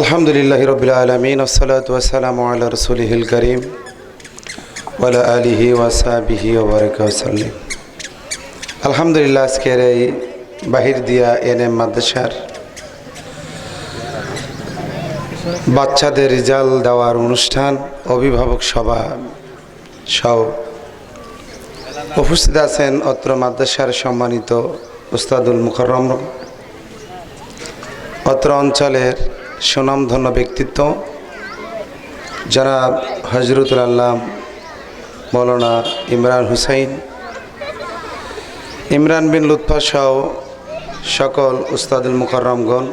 আলহামদুলিল্লাহ রবিল আলমিন ওসলাত ওসালাম আল্লাহ রসুলহিল করিম ওয়ালা আলিহি ওয়াসাবিহি ওবরকাল্লিম আলহামদুলিল্লাহ, আজকের এই বাহির দিয়া এন এম মাদ্রাসার বাচ্চাদের রেজাল্ট দেওয়ার অনুষ্ঠান, অভিভাবক সভা সহ উপস্থিত আছেন অত্র মাদ্রাসার সম্মানিত উস্তাদুল মুখরম অত্র অঞ্চলের সুনামধন্য ব্যক্তিত্ব, যারা হজরতুল আল্লাহ মৌলানা ইমরান হুসাইন, ইমরান বিন লুৎফা সহ সকল উস্তাদুল মুখরমগণ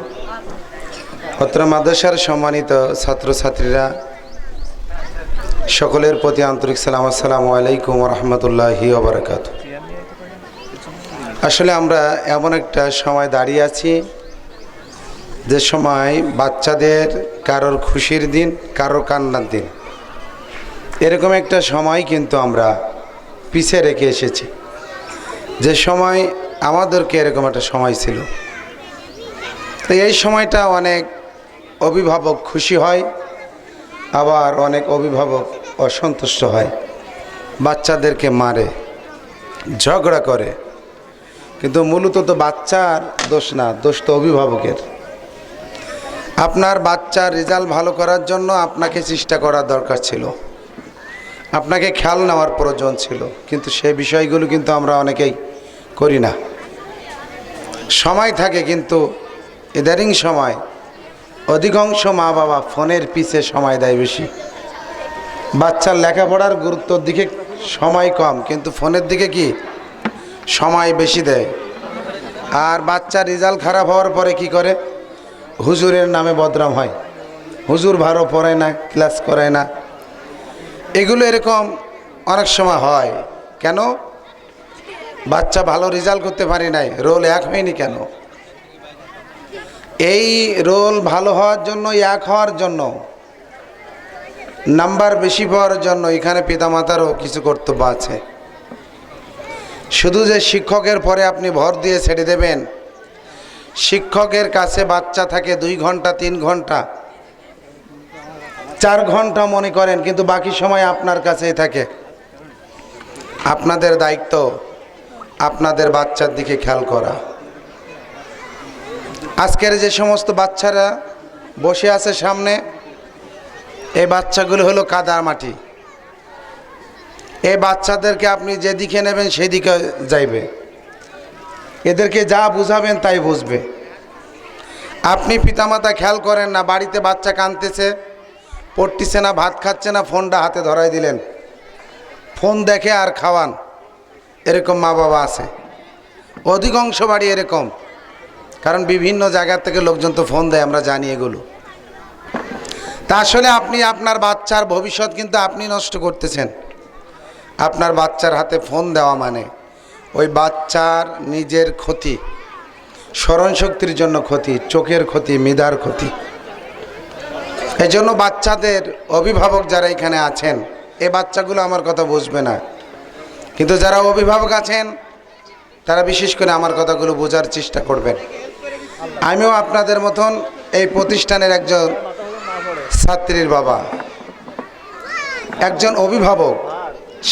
অত্র মাদ্রাসার সম্মানিত ছাত্রছাত্রীরা, সকলের প্রতি আন্তরিক সালাম, আসসালামু আলাইকুম রহমতুল্লাহি আসলে আমরা এমন একটা সময় দাঁড়িয়ে আছি যে সময় বাচ্চাদের কারোর খুশির দিন, কারোর কান্নার দিন। এরকম একটা সময় কিন্তু আমরা পিছিয়ে রেখে এসেছি। যে সময় আমাদেরকে এরকম একটা সময় ছিল। তো এই সময়টা অনেক অভিভাবক খুশি হয়, আবার অনেক অভিভাবক অসন্তুষ্ট হয়। বাচ্চাদেরকে মারে, ঝগড়া করে। কিন্তু মূলত তো বাচ্চার দোষ না, দোষ তো অভিভাবকের। আপনার বাচ্চার রেজাল্ট ভালো করার জন্য আপনাকে চেষ্টা করার দরকার ছিল। আপনাকে খেয়াল নেওয়ার প্রয়োজন ছিল, কিন্তু সে বিষয়গুলো কিন্তু আমরা অনেকেই করি না। সময় থাকে কিন্তু ইদারিং সময়, অধিকাংশ মা বাবা ফোনের পিছে সময় দেয় বেশি। বাচ্চার লেখাপড়ার গুরুত্বর দিকে সময় কম, কিন্তু ফোনের দিকে কি? সময় বেশি দেয়। আর বাচ্চার রেজাল্ট খারাপ হওয়ার পরে কি করে? হুজুরের নামে বদনাম হয়। হুজুর ভালো পড়ে না, ক্লাস করে না। এগুলো এরকম অনেক সময় হয়। কেন? বাচ্চা ভালো রেজাল্ট করতে পারি নাই। রোল এক হয়নি কেন? এই রোল ভালো হওয়ার জন্য, এক হওয়ার জন্য নাম্বার বেশি পাওয়ার জন্য এখানে পিতামাতারও কিছু কর্তব্য আছে। শুধু যে শিক্ষকের পরে আপনি ভর দিয়ে ছেড়ে দেবেন শিক্ষকের কাছে বাচ্চা থাকে দুই ঘণ্টা, তিন ঘণ্টা। চার ঘণ্টা মনে করেন, কিন্তু বাকি সময় আপনার কাছেই থাকে। আপনাদের দায়িত্ব আপনাদের বাচ্চার দিকে খেয়াল করা। আজকের যে সমস্ত বাচ্চারা বসে আছে সামনে, এই বাচ্চাগুলো হলো কাদার মাটি। এই বাচ্চাদেরকে আপনি যেদিকে নেবেন সেদিকে যাইবে। এদেরকে যা বুঝাবেন তাই বুঝবে। আপনি পিতামাতা খেয়াল করেন না, বাড়িতে বাচ্চা কাঁদতেছে, পড়তেছে না, ভাত খাচ্ছে না, ফোনটা হাতে ধরাই দিলেন। ফোন দেখে আর খাওয়ান। এরকম মা বাবা আছে। অধিকাংশ বাড়ি এরকম। কারণ বিভিন্ন জায়গা থেকে লোকজন তো ফোন দেয়, আমরা জানি এগুলো। তা আসলে আপনি আপনার বাচ্চার ভবিষ্যৎ কিন্তু আপনি নষ্ট করতেছেন। আপনার বাচ্চার হাতে ফোন দেওয়া মানে। ওই বাচ্চার নিজের ক্ষতি, স্মরণশক্তির জন্য ক্ষতি, চোখের ক্ষতি, মেধার ক্ষতি। এই জন্য বাচ্চাদের অভিভাবক যারা এখানে আছেন, এ বাচ্চাগুলো আমার কথা বুঝবে না। কিন্তু যারা অভিভাবক আছেন, তারা বিশেষ করে আমার কথাগুলো বোঝার চেষ্টা করবেন। আমিও আপনাদের মতন এই প্রতিষ্ঠানের একজন ছাত্রীর বাবা। একজন অভিভাবক।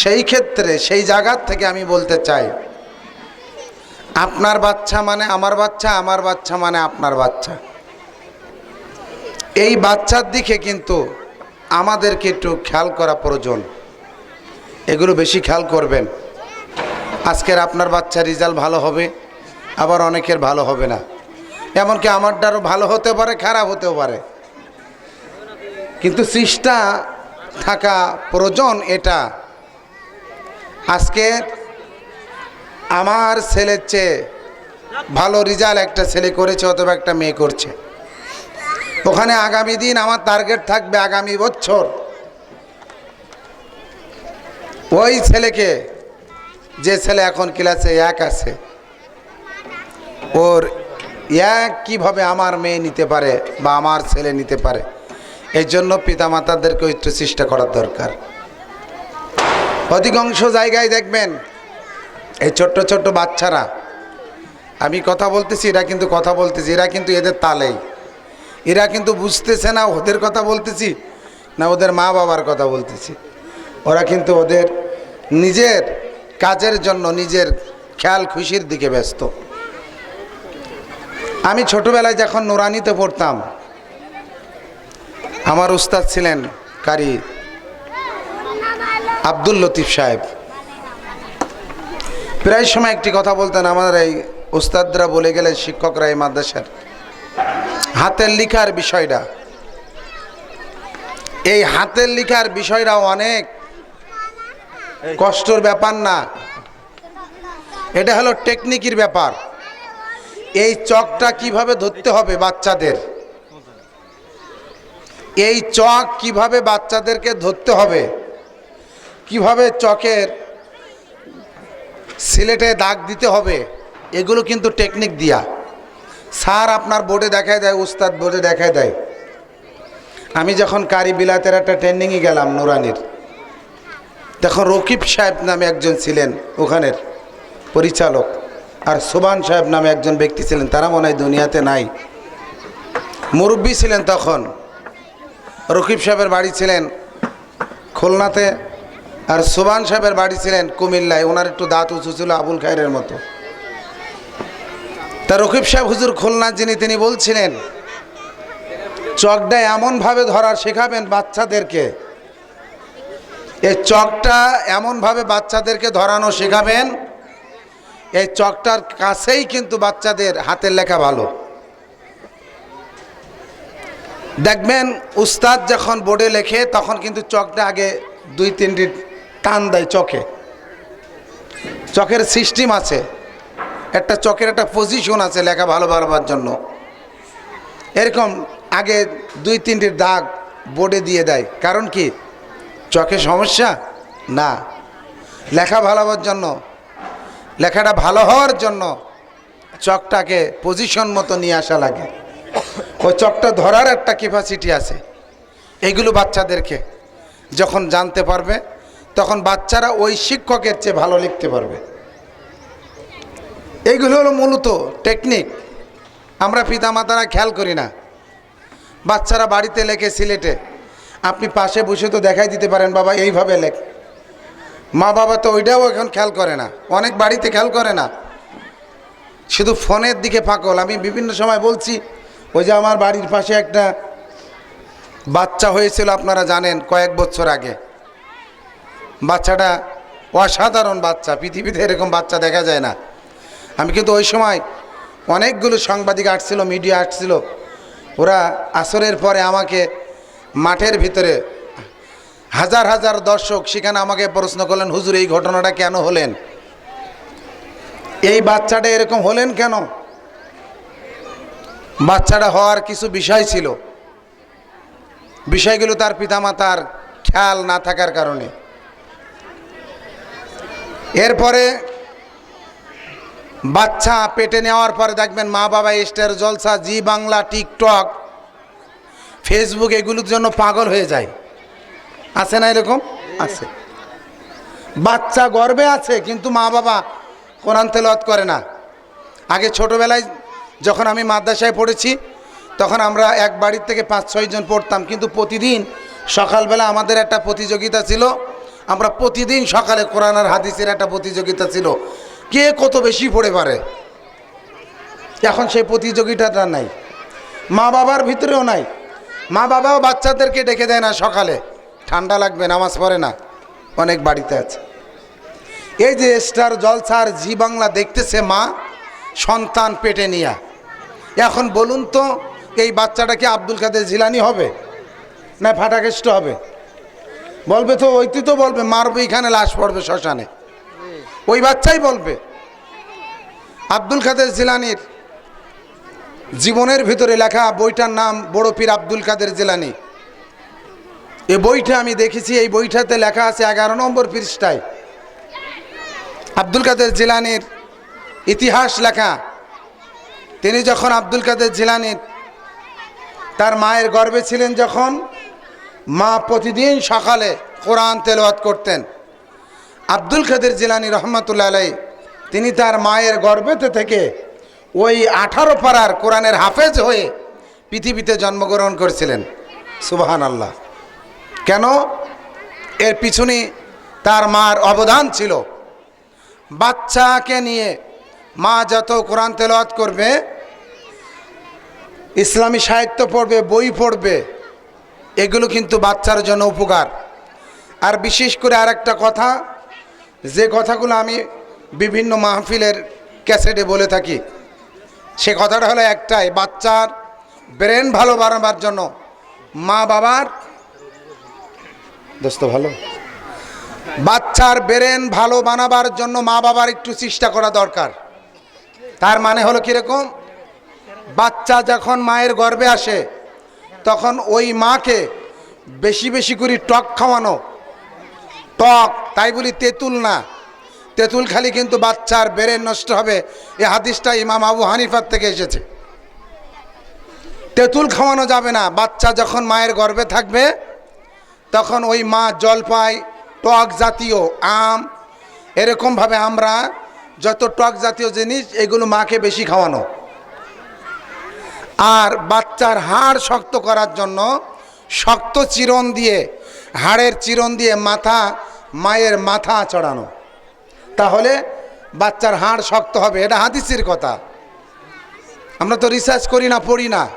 সেই ক্ষেত্রে, সেই জায়গার থেকে আমি বলতে চাই আপনার বাচ্চা মানে আমার বাচ্চা আমার বাচ্চা মানে আপনার বাচ্চা। এই বাচ্চার দিকে কিন্তু আমাদেরকে একটু খেয়াল করা প্রয়োজন। এগুলো বেশি খেয়াল করবেন। আজকের আপনার বাচ্চার রেজাল্ট ভালো হবে, আবার অনেকের ভালো হবে না। এমনকি আমারটারও ভালো হতে পারে, খারাপ হতেও পারে। কিন্তু চেষ্টা থাকা প্রয়োজন এটা। আজকে আমার ছেলের চেয়ে ভালো রেজাল্ট একটা ছেলে করেছে অথবা একটা মেয়ে করছে। ওখানে আগামী দিন আমার টার্গেট থাকবে আগামী বছর। ওই ছেলেকে, যে ছেলে এখন ক্লাসে এক আছে, ওর এক কীভাবে আমার মেয়ে নিতে পারে বা আমার ছেলে নিতে পারে এই জন্য পিতামাতাদেরকে একটু চেষ্টা করার দরকার। অধিকাংশ জায়গায় দেখবেন এই ছোট্ট ছোট্ট বাচ্চারা, আমি কথা বলতেছি, এরা কিন্তু কথা বলতেছি, এরা কিন্তু এদের তালেই। এরা কিন্তু বুঝতেছে না, ওদের কথা বলতেছি না, ওদের মা বাবার কথা বলতেছি। ওরা কিন্তু ওদের নিজের কাজের জন্য, নিজের খেয়াল খুশির দিকে ব্যস্ত। আমি ছোটবেলায় যখন নোরানিতে পড়তাম, আমার উস্তাদ ছিলেন কারি আব্দুল লতিফ সাহেব। প্রায় সময় একটি কথা বলতেন আমাদের এই উস্তাদরা বলে গেলেন শিক্ষকরা এই মাদ্রাসার। হাতের লিখার বিষয়টা। এই হাতের লিখার বিষয়টা অনেক কষ্টর ব্যাপার না। এটা হলো টেকনিকের ব্যাপার। এই চকটা কীভাবে ধরতে হবে বাচ্চাদের? এই চক কীভাবে বাচ্চাদেরকে ধরতে হবে? কীভাবে চকের সিলেটে দাগ দিতে হবে, এগুলো কিন্তু টেকনিক দিয়া। স্যার আপনার বোর্ডে দেখায় দেয়, উস্তাদ বোর্ডে দেখায় দেয়। আমি যখন কারি বিলাতের একটা ট্রেনিংয়ে গেলাম নুরানির। তখন রকিব সাহেব নামে একজন ছিলেন ওখানের পরিচালক, আর সুবান সাহেব নামে একজন ব্যক্তি ছিলেন, তারা মনে হয় দুনিয়াতে নাই। মুরব্বী ছিলেন তখন। রকিব সাহেবের বাড়ি ছিলেন খুলনাতে। আর সুবান সাহেবের বাড়ি ছিলেন কুমিল্লায়, ওনার একটু দাঁত উঁচু ছিল আবুল খায়ের মতো। তা রকিব সাহেব হুজুর খুলনার যিনি, তিনি বলছিলেন, চকটা এমনভাবে ধরার শেখাবেন বাচ্চাদেরকে এই চকটা এমনভাবে বাচ্চাদেরকে ধরানো শেখাবেন এই চকটার কাছেই কিন্তু বাচ্চাদের হাতের লেখা ভালো। দেখবেন, উস্তাদ যখন বোর্ডে লেখে, তখন কিন্তু চকটা আগে দুই, তিনটি টান দেয় চকে চকের সিস্টেম আছে। একটা চকের একটা পজিশন আছে লেখা ভালো ভালোবার জন্য। এরকম আগে দুই তিনটি দাগ বোর্ডে দিয়ে দেয়। কারণ কি? চোখে সমস্যা? না। লেখা ভালো হওয়ার জন্য। লেখাটা ভালো হওয়ার জন্য চকটাকে পজিশন মতো নিয়ে আসা লাগে। ওই চকটা ধরার একটা ক্যাপাসিটি আছে। এইগুলো বাচ্চাদেরকে যখন জানতে পারবে তখন বাচ্চারা ওই শিক্ষকের চেয়ে ভালো লিখতে পারবে। এইগুলো হলো মূলত টেকনিক। আমরা পিতামাতারা খেয়াল করি না। বাচ্চারা বাড়িতে লেখে সিলেটে। আপনি পাশে বসে তো দেখাই দিতে পারেন, বাবা, এইভাবে লেখ। মা বাবা তো ওইটাও এখন খেয়াল করে না। অনেক বাড়িতে খেয়াল করে না। শুধু ফোনের দিকে পাকল আমি বিভিন্ন সময় বলছি, ওই যে আমার বাড়ির পাশে একটা বাচ্চা হয়েছিল, আপনারা জানেন, কয়েক বছর আগে। বাচ্চাটা অসাধারণ বাচ্চা, পৃথিবীতে এরকম বাচ্চা দেখা যায় না। আমি কিন্তু ওই সময় অনেকগুলো সাংবাদিক আসছিল, মিডিয়া আসছিল। ওরা আসরের পরে আমাকে মাঠের ভিতরে হাজার হাজার দর্শক সেখানে আমাকে প্রশ্ন করলেন, হুজুর, এই ঘটনাটা কেন হলেন? এই বাচ্চাটা এরকম হলেন কেন? বাচ্চাটা হওয়ার কিছু বিষয় ছিল। বিষয়গুলো তার পিতামাতার খেয়াল না থাকার কারণে। এরপরে বাচ্চা পেটে নেওয়ার পরে দেখবেন মা বাবা Star Jalsha, Zee Bangla, TikTok, Facebook, এগুলোর জন্য পাগল হয়ে যায়। আছে না এরকম? আছে। বাচ্চা গর্বে আছে, কিন্তু মা বাবা কোরআন তেলত করে না। আগে ছোটোবেলায় যখন আমি মাদ্রাসায় পড়েছি, তখন আমরা এক বাড়ির থেকে পাঁচ ছয়জন পড়তাম, কিন্তু প্রতিদিন সকালবেলা আমাদের একটা প্রতিযোগিতা ছিল আমরা প্রতিদিন সকালে কোরআন আর হাদিসের একটা প্রতিযোগিতা ছিল। কে কত বেশি পড়ে পারে? এখন সেই প্রতিযোগিতাটা নাই। মা বাবার ভিতরেও নাই। মা বাবাও বাচ্চাদেরকে ডেকে দেয় না সকালে। ঠান্ডা লাগবে, নামাজ পড়ে না। অনেক বাড়িতে আছে। এই যে স্টার জলসার জি বাংলা দেখতেছে মা, সন্তান পেটে নিয়া। এখন বলুন তো, এই বাচ্চাটা কি আব্দুল কাদের জিলানি হবে? না ফাটাকেষ্ট হবে? বলবে তো, ওইটি তো বলবে, মারবে, এখানে লাশ পড়বে শ্মশানে। ওই বাচ্চাই বলবে। আব্দুল কাদের জিলানির জীবনের ভিতরে লেখা বইটার নাম বড় পীর আব্দুল কাদের জিলানি। এ বইটা আমি দেখেছি, এই বইটাতে লেখা আছে এগারো নম্বর পৃষ্ঠায়। আব্দুল কাদের জিলানির ইতিহাস লেখা। তিনি যখন আব্দুল কাদের জিলানির তার মায়ের গর্বে ছিলেন যখন মা প্রতিদিন সকালে কোরআন তেলাওয়াত করতেন। আব্দুল কাদের জিলানি রহমতুল্লাহ আলাই তিনি তার মায়ের গর্ভেতে থেকে ওই আঠারো পাড়ার কোরআনের হাফেজ হয়ে পৃথিবীতে জন্মগ্রহণ করেছিলেন। সুবাহান আল্লাহ কেন? এর পিছনে তার মার অবদান ছিল। বাচ্চাকে নিয়ে মা যত কোরআন তেলাওয়াত করবে, ইসলামী সাহিত্য পড়বে, বই পড়বে এগুলো কিন্তু বাচ্চার জন্য উপকার। আর বিশেষ করে আর একটা কথা, যে কথাগুলো আমি বিভিন্ন মাহফিলের ক্যাসেটে বলে থাকি, সে কথাটা হলো একটাই, বাচ্চার ব্রেন ভালো বানাবার জন্য মা বাবার দোস্ত ভালো। বাচ্চার ব্রেন ভালো বানাবার জন্য মা বাবার একটু চেষ্টা করা দরকার। তার মানে হলো কীরকম? বাচ্চা যখন মায়ের গর্ভে আসে তখন ওই মাকে বেশি বেশি করে টক খাওয়ানো। টক, তাই বলি তেঁতুল না। তেঁতুল খালি কিন্তু বাচ্চার বেড়ে নষ্ট হবে। এ হাদিসটা ইমাম আবু হানিফার থেকে এসেছে। তেঁতুল খাওয়ানো যাবে না। বাচ্চা যখন মায়ের গর্ভে থাকবে, তখন ওই মা জলপাই, টক জাতীয় আম, এরকমভাবে আমরা যত টক জাতীয় জিনিস, এগুলো মাকে বেশি খাওয়ানো। আর বাচ্চার হাড় শক্ত করার জন্য শক্ত চিরন দিয়ে, হাড়ের চিরন দিয়ে মাথা, মায়ের মাথা চড়ানো। তাহলে বাচ্চার হাড় শক্ত হবে, এটা হাদিসের কথা। আমরা তো রিসার্চ করি না, পড়ি না।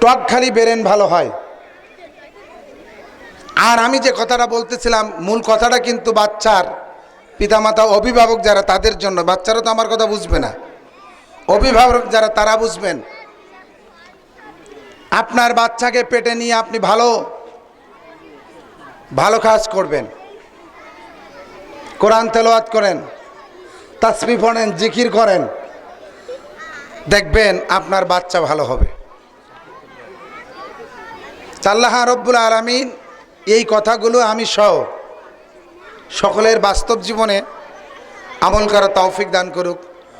টক খালি বেরেন ভালো হয়। আর আমি যে কথাটা বলতেছিলাম, মূল কথাটা কিন্তু বাচ্চার পিতামাতা, অভিভাবক যারা, তাদের জন্য। বাচ্চারা তো আমার কথা বুঝবে না। অভিভাবক যারা, তারা বুঝবেন। আপনার বাচ্চাকে পেটে নিয়ে আপনি ভালো ভালো কাজ করবেন। কোরআন তেলাওয়াত করেন তাসবি পড়েন, জিকির করেন। দেখবেন আপনার বাচ্চা ভালো হবে। চাল্লাহ রব্বুল আলমিন এই কথাগুলো আমি সহ সকলের বাস্তব জীবনে আমল করা তৌফিক দান করুক।